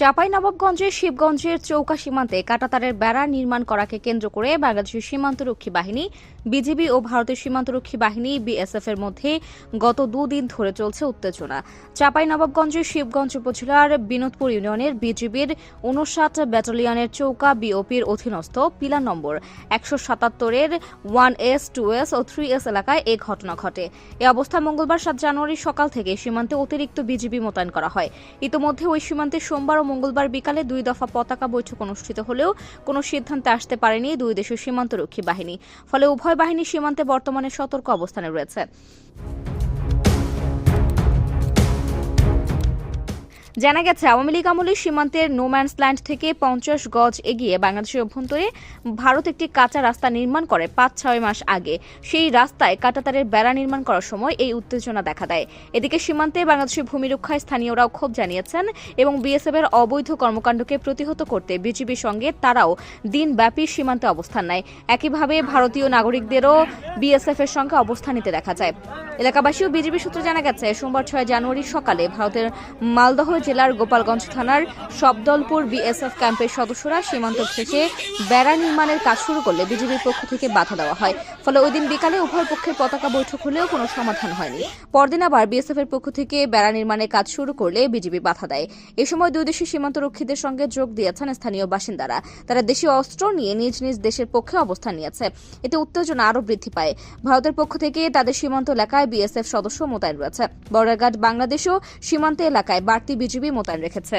চাপাই নবাবগঞ্জের শিবগঞ্জের চৌকা সীমান্তে কাটাতারের বেড়া নির্মাণ করাকে কেন্দ্র করে বাংলাদেশের সীমান্তরক্ষী বাহিনী, বিজিবি ও ভারতের সীমান্তরক্ষী বাহিনী বিএসএফ এর মধ্যে গত দুদিন ধরে চলছে উত্তেজনা। চাপাই নবাবগঞ্জের শিবগঞ্জ উপজেলার বিনোদপুর ইউনিয়নের বিজিবির উনষাট ব্যাটালিয়নের চৌকা বিওপির অধীনস্থ পিলার নম্বর, একশো সাতাত্তরের ওয়ান এস, টু এস ও থ্রি এস এলাকায় এ ঘটনা ঘটে। এ অবস্থায় মঙ্গলবার সাত জানুয়ারি সকাল থেকে সীমান্তে অতিরিক্ত বিজিবি মোতায়েন করা হয়। ইতোমধ্যে ওই সীমান্তে সোমবার মঙ্গলবার বিকালে দুই দফা পতাকা বৈঠক অনুষ্ঠিত হলেও কোনো সিদ্ধান্তে আসতে পারেনি দুই দেশের সীমান্তরক্ষী বাহিনী। ফলে উভয় বাহিনী সীমান্তে বর্তমানে সতর্ক অবস্থানে রয়েছে। জানা গেছে, আওয়ামী লীগ আমলে সীমান্তের নোম্যান্স ল্যান্ড থেকে পঞ্চাশ গজ এগিয়ে বাংলাদেশের অভ্যন্তরে ভারত একটি কাঁচা রাস্তা নির্মাণ করে পাঁচ, ছয় মাস আগে। সেই রাস্তায় কাটাতারের বেড়া নির্মাণ করার সময় এই উত্তেজনা দেখা দেয়। এদিকে সীমান্তে বাংলাদেশের ভূমি রক্ষায় স্থানীয়রাও ক্ষোভ জানিয়েছেন এবং বিএসএফ এর অবৈধ কর্মকাণ্ডকে প্রতিহত করতে বিজিবির সঙ্গে তারাও দিনব্যাপী সীমান্তে অবস্থান নেয়। একইভাবে ভারতীয় নাগরিকদেরও বিএসএফ এর সঙ্গে অবস্থান নিতে দেখা যায়। এলাকাবাসী ও বিজিবি সূত্রে জানা গেছে, সোমবার ছয় জানুয়ারি সকালে ভারতের মালদহ জেলার গোপালগঞ্জ থানার সবদলপুর বিএসএফ ক্যাম্পের সদস্যরা সীমান্ত ঘেঁষে বেড়া নির্মাণের কাজ শুরু করলে বিজেপির পক্ষ থেকে বাধা দেওয়া হয়। ফলে ওই দিন বিকালে উভয় পক্ষের পতাকা বৈঠক হলেও কোনো সমাধান হয়নি। পরদিন আবার বিএসএফ এর পক্ষ থেকে বেড়া নির্মাণের কাজ শুরু করলে বিজেপি বাধা দেয়। এ সময় দুই দেশের সীমান্ত রক্ষীদের সঙ্গে যোগ দিয়েছেন স্থানীয় বাসিন্দারা। তারা দেশীয় অস্ত্র নিয়ে নিজ নিজ দেশের পক্ষে অবস্থান নিয়েছে। এতে উত্তেজনা আরও বৃদ্ধি পায়। ভারতের পক্ষ থেকে তাদের সীমান্ত এলাকায় বিএসএফ সদস্য মোতায়েন রয়েছে। বর্ডার গার্ড বাংলাদেশও সীমান্ত এলাকায় বাড়তি বিজিবি মোতায়েন রেখেছে।